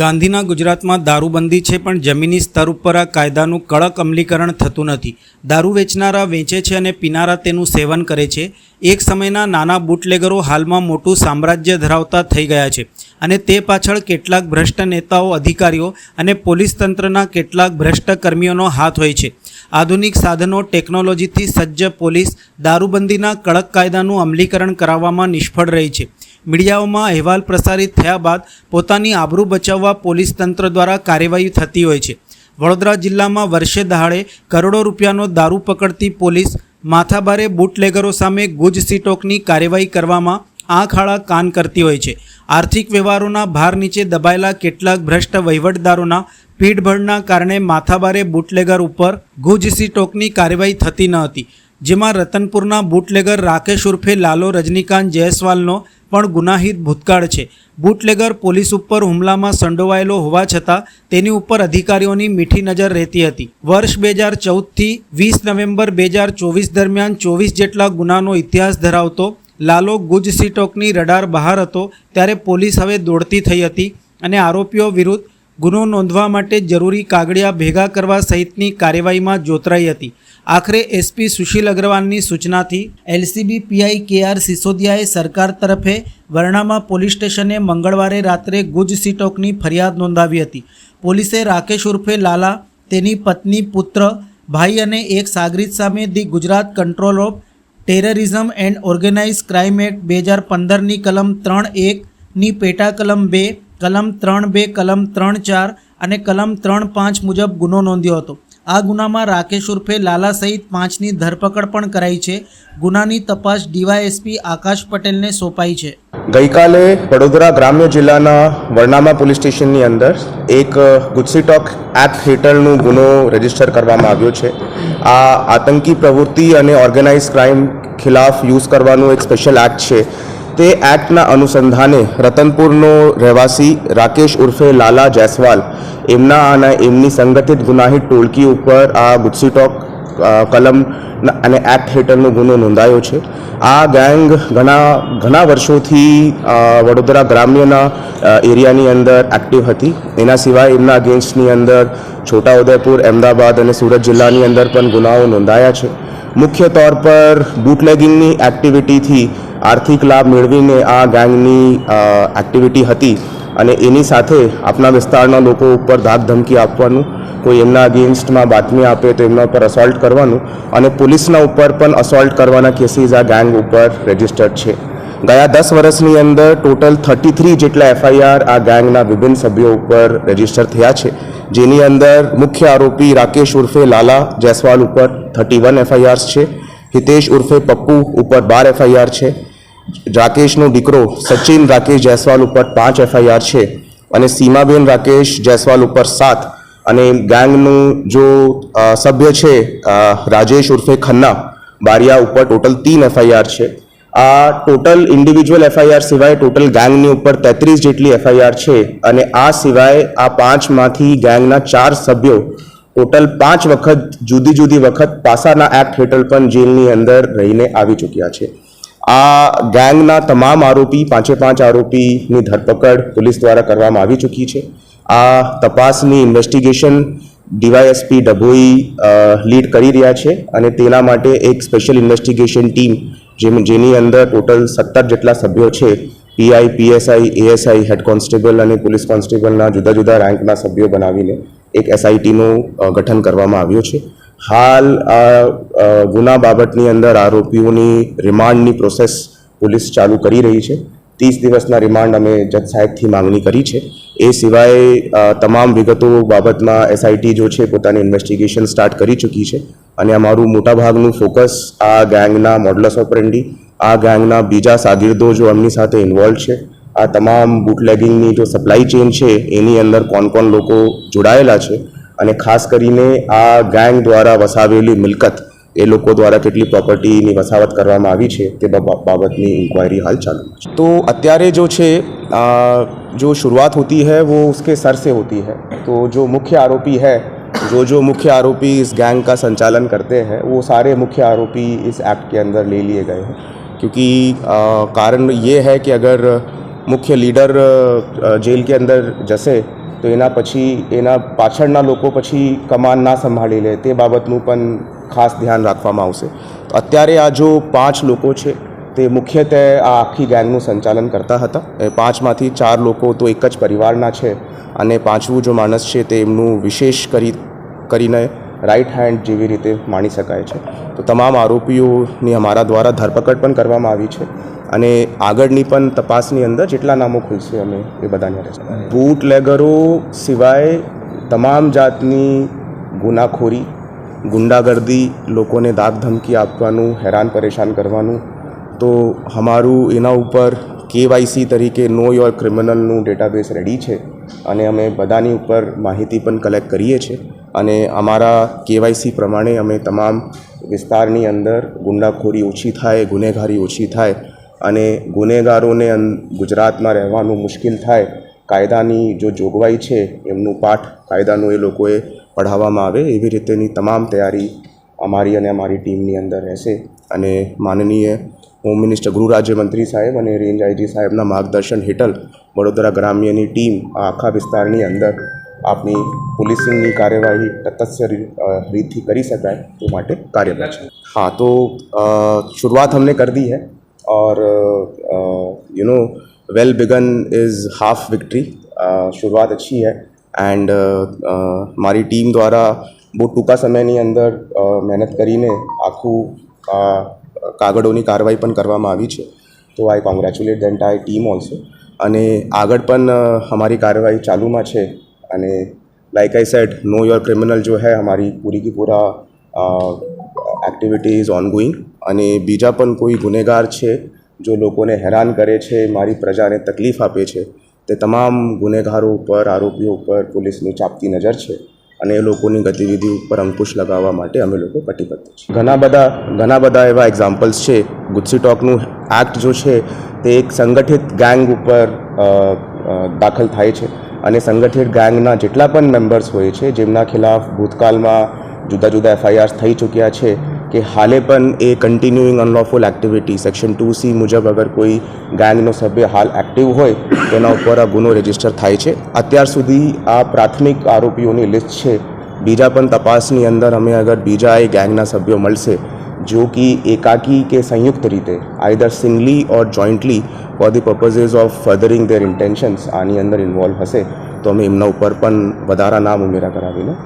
ગાંધીના ગુજરાતમાં દારૂબંધી છે પણ જમીની સ્તર ઉપર આ કાયદાનું કડક અમલીકરણ થતું નથી. દારૂ વેચનારા વેચે છે અને પીનારા તેનું સેવન કરે છે. એક સમયના નાના બુટલેગરો હાલમાં મોટું સામ્રાજ્ય ધરાવતા થઈ ગયા છે અને તે પાછળ કેટલાક ભ્રષ્ટ નેતાઓ, અધિકારીઓ અને પોલીસ તંત્રના કેટલાક ભ્રષ્ટ કર્મીઓનો હાથ હોય છે. આધુનિક સાધનો, ટેકનોલોજીથી સજ્જ પોલીસ દારૂબંધીના કડક કાયદાનું અમલીકરણ કરાવવામાં નિષ્ફળ રહી છે. મીડિયાઓમાં અહેવાલ પ્રસારિત થયા બાદ પોતાની આબરૂ બચાવવા પોલીસ તંત્ર દ્વારા કાર્યવાહી થતી હોય છે. વડોદરા જિલ્લામાં વર્ષે દહાડે કરોડો રૂપિયાનો દારૂ પકડતી પોલીસ માથાભારે બુટલેગરો સામે ગુજ સીટોકની કાર્યવાહી કરવામાં આંખ આડા કાન કરતી હોય છે. આર્થિક વ્યવહારોના ભાર નીચે દબાયેલા કેટલાક ભ્રષ્ટ વહીવટદારોના પીઠભળના કારણે માથાભારે બુટલેગર ઉપર ગુજ સીટોકની કાર્યવાહી થતી ન હતી. જેમાં રતનપુરના બુટલેગર રાકેશ ઉર્ફે લાલો રજનીકાંત જયસ્વાલનો પણ ગુનાહિત ભૂતકાળ છે. બુટલેગર પોલીસ ઉપર હુમલામાં સંડોવાયેલો હોવા છતાં તેની ઉપર અધિકારીઓની મીઠી નજર રહેતી હતી. વર્ષ બે હજાર ચૌદથી વીસ નવેમ્બર બે હજાર ચોવીસ દરમિયાન ચોવીસ જેટલા ગુનાનો ઇતિહાસ ધરાવતો લાલો ગુજ સીટોકની રડાર બહાર હતો ત્યારે પોલીસ હવે દોડતી થઈ હતી અને આરોપીઓ વિરુદ્ધ ગુનો નોંધવા માટે જરૂરી કાગળિયા ભેગા કરવા સહિતની કાર્યવાહીમાં જોતરાઈ હતી. આખરે એસપી સુશીલ અગ્રવાલની સૂચનાથી એલસીબી પીઆઈ કે આર સિસોદિયાએ સરકાર તરફે વરણામાં પોલીસ સ્ટેશને મંગળવારે રાત્રે ગુજ સીટોકની ફરિયાદ નોંધાવી હતી. પોલીસે રાકેશ ઉર્ફે લાલા, તેની પત્ની પુત્ર, ભાઈ અને એક સાગરીત સામે the Gujarat control of terrorism and organise crime act બે હજાર પંદરની કલમ ત્રણ એકની પેટા કલમ બે, કલમ ત્રણ બે, કલમ ત્રણ ચાર અને કલમ ત્રણ પાંચ મુજબ ગુનો નોંધ્યો હતો. આ ગુનામાં રાકેશ ઉર્ફે લાલા સહિત પાંચની ધરપકડ પણ કરાઈ છે. ગુનાની તપાસ ડીવાયએસપી આકાશ પટેલને સોંપાઈ છે. ગઈકાલે વડોદરા ગ્રામ્ય જિલ્લાના વરનામા પોલીસ સ્ટેશનની અંદર એક ગુજસીટોક એક્ટ હેઠળનું ગુનો રજિસ્ટર કરવામાં આવ્યો છે. આ આતંકી પ્રવૃત્તિ અને ઓર્ગેનાઇઝ ક્રાઇમ ખિલાફ યુઝ કરવાનું એક સ્પેશિયલ એક્ટ છે. તે એક્ટના અનુસંધાને રતનપુરનો રહેવાસી રાકેશ ઉર્ફે લાલા જયસ્વાલ એમના અને એમની સંગઠિત ગુનાહિત ટોળકી ઉપર આ ગુજસીટોક અ, કલમ અને એક્ટ હેઠળનો ગુનો નોંધાયો છે. આ ગેંગ ઘણા ઘણા વર્ષોથી વડોદરા ગ્રામ્યના એરિયાની અંદર એક્ટિવ હતી. એના સિવાય એમના અગેન્સ્ટની અંદર છોટાઉદેપુર અમદાવાદ અને સુરત જિલ્લાની અંદર પણ ગુનાઓ નોંધાયા છે. મુખ્ય તौर પર બુટલેગિંગની એક્ટિવિટીથી આર્થિક લાભ મેળવીને આ ગેંગની એક્ટિવિટી હતી અને એની સાથે આપણા વિસ્તારના લોકો ઉપર ધાક ધમકી આપવાનું, કોઈ એમના અગેન્સ્ટમાં બાતમી આપે તો એમના ઉપર અસોલ્ટ કરવાનું અને પોલીસના ઉપર પણ અસોલ્ટ કરવાના કેસીસ આ ગેંગ ઉપર રજિસ્ટર્ડ છે. ગયા દસ વર્ષની અંદર ટોટલ થર્ટી થ્રી જેટલા એફઆઈઆર આ ગેંગના વિભિન્ન સભ્યો ઉપર રજિસ્ટર થયા છે. જેની અંદર મુખ્ય આરોપી રાકેશ ઉર્ફે લાલા જયસ્વાલ ઉપર થર્ટી વન એફઆઈઆર્સ છે. હિતેશ ઉર્ફે પપ્પુ ઉપર બાર એફઆઈઆર છે. રાકેશનો દીકરો સચિન રાકેશ જયસ્વાલ ઉપર પાંચ એફઆઈઆર છે અને સીમાબેન રાકેશ જયસ્વાલ ઉપર સાત અને ગેંગનું જો સભ્ય છે રાજેશ ઉર્ફે ખન્ના, બારિયા ઉપર ટોટલ તીન એફઆઈઆર છે. આ ટોટલ ઇન્ડિવિજ્યુઅલ એફઆઈઆર સિવાય ટોટલ ગેંગની ઉપર તેત્રીસ જેટલી એફઆઈઆર છે અને આ સિવાય આ પાંચમાંથી ગેંગના ચાર સભ્યો ટોટલ પાંચ વખત, જુદી જુદી વખત પાસાના એક્ટ હેઠળ પણ જેલની અંદર રહીને આવી ચૂક્યા છે. આ ગેંગના તમામ આરોપી, પાંચે પાંચ આરોપીની ધરપકડ પોલીસ દ્વારા કરવામાં આવી ચૂકી છે. આ તપાસની ઇન્વેસ્ટિગેશન ડીવાયએસપી ડભોઈ લીડ કરી રહ્યા છે અને તેના માટે એક સ્પેશિયલ ઇન્વેસ્ટિગેશન ટીમ જેની અંદર ટોટલ સત્તર જેટલા સભ્યો છે PI PSI ASI head constable અને પોલીસ કોન્સ્ટેબલના જુદા જુદા રેન્કના સભ્યો બનાવીને એક એસઆઈટીનું ગઠન કરવામાં આવ્યું છે. હાલ આ ગુના બાબતની અંદર આરોપીઓની રિમાન્ડની પ્રોસેસ પોલીસ ચાલુ કરી રહી છે. ત્રીસ દિવસના રિમાન્ડ અમે જજ સાહેબથી માંગણી કરી છે. એ સિવાય તમામ વિગતો બાબતમાં એસઆઈટી જો છે પોતાની ઇન્વેસ્ટિગેશન સ્ટાર્ટ કરી ચૂકી છે. અને અમારું મોટાભાગનું ફોકસ આ ગેંગના મોડલસ ઓપરેન્ડી, આ ગેંગના બીજા સાગીરદો જો એમની સાથે ઇન્વોલ્વ છે, આ તમામ બુટલેગિંગની જો સપ્લાય ચેન છે, એની અંદર કોણ કોણ લોકો જોડાયેલા છે અને ખાસ કરીને આ ગેંગ દ્વારા વસાવેલી મિલકત એ લોકો દ્વારા કેટલી પ્રોપર્ટીની વસાવત કરવામાં આવી છે તે બા- બાબતની इंक्वायरी हाल चालू है तो અત્યારે जो છે आ, जो शुरुआत होती है वो उसके सर से होती है तो जो मुख्य आरोपी है जो जो मुख्य आरोपी इस गैंग का संचालन करते हैं वो सारे मुख्य आरोपी इस एक्ट के अंदर ले लिए गए हैं क्योंकि आ, कारण ये है कि अगर मुख्य लीडर आ, जेल के अंदर जैसे તો એના પછી, એના પાછળના લોકો પછી કમાન ના સંભાળી લે, તે બાબતનું પણ ખાસ ધ્યાન રાખવામાં આવશે. અત્યારે આ જો પાંચ લોકો છે, તે મુખ્યત્વે આ આખી ગેંગનું સંચાલન કરતા હતા. એ પાંચમાંથી ચાર લોકો તો એક જ પરિવારના છે અને પાંચમું જો માણસ છે, તે એમનું વિશેષ કરી, કરીને રાઈટ હેન્ડ જેવી રીતે માણી શકાય છે. તો તમામ આરોપીઓની અમારા દ્વારા ધરપકડ પણ કરવામાં આવી છે અને આગળની પણ તપાસની અંદર જેટલા નામો ખુલશે અમે એ બધાને રહેશે બૂટ લેગરો સિવાય તમામ જાતની ગુનાખોરી, ગુંડાગર્દી, લોકોને દાગ ધમકી આપવાનું, હેરાન પરેશાન કરવાનું, તો અમારું એના ઉપર કેવાયસી તરીકે નો યોર ક્રિમિનલનું ડેટાબેઝ રેડી છે અને અમે બધાની ઉપર માહિતી પણ કલેક્ટ કરીએ છીએ. અને અમારા કેવાયસી પ્રમાણે અમે તમામ વિસ્તારની અંદર ગુંડાખોરી ઓછી થાય, ગુનેગારી ઓછી થાય અને ગુનેગારોને ગુજરાતમાં રહેવાનું મુશ્કેલ થાય, કાયદાની જો જોગવાઈ છે એમનું પાઠ કાયદાનું એ લોકોએ પઢાવવામાં આવે એવી રીતેની તમામ તૈયારી અમારી અને અમારી ટીમની અંદર રહેશે. અને માનનીય હોમ મિનિસ્ટર, ગૃહ રાજ્યમંત્રી સાહેબ અને રેન્જ આઈજી સાહેબના માર્ગદર્શન હેઠળ વડોદરા ગ્રામ્યની ટીમ આ આખા વિસ્તારની અંદર આપની પોલીસિંગની કાર્યવાહી તટસ્થ રી- અ, રીતથી કરી શકાય તે માટે કાર્યરત છે हाँ तो अ, शुरुआत हमने कर दी है और you know well begun is half victory शुरुआत अच्छी है એન્ડ મારી ટીમ દ્વારા બહુ ટૂંકા સમયની અંદર અ, મહેનત કરીને આખું આ કાગળોની કાર્યવાહી પણ કરવામાં આવી છે તો I congratulate the entire team also અને આગળ પણ અ, અમારી કાર્યવાહી ચાલુમાં છે અને like I said know your criminal જો है અમારી पूरी की पूरा એક્ટિવિટી ઇઝ ઓનગોઈંગ અને બીજા પણ કોઈ ગુનેગાર છે જો લોકોને હેરાન કરે છે મારી પ્રજાને તકલીફ આપે છે તે તમામ ગુનેગારો ઉપર આરોપીઓ ઉપર પોલીસની ચાપતી નજર છે અને એ લોકોની ગતિવિધિ ઉપર અંકુશ લગાવવા માટે અમે લોકો કટિબદ્ધ છે ઘણા બધા ઘણા બધા એવા એક્ઝામ્પલ્સ છે. ગુસ્સી ટોકનું એક્ટ જો છે, તે એક સંગઠિત ગેંગ ઉપર દાખલ થાય છે. અને સંગઠિત ગેંગના જેટલા પણ મેમ્બર્સ હોય છે, જેમના ખિલાફ ભૂતકાળમાં જુદા જુદા એફઆઈઆર થઈ ચૂક્યા છે, કે હાલે પણ એ continuing unlawful activity section two C મુજબ અગર કોઈ ગેંગનો સભ્ય હાલ એક્ટિવ હોય તેના ઉપર આ ગુનો રજિસ્ટર થાય છે. અત્યાર સુધી આ પ્રાથમિક આરોપીઓની લિસ્ટ છે. બીજા પણ તપાસની અંદર અમે અગર બીજા એ ગેંગના સભ્યો મળશે जो कि एकाकी के संयुक्त રીતે either singly or jointly for the purposes of furthering their intentions આની અંદર ઇન્વોલ્વ હશે તો અમે એમના ઉપર પણ વધારા નામ ઉમેરા કરાવીને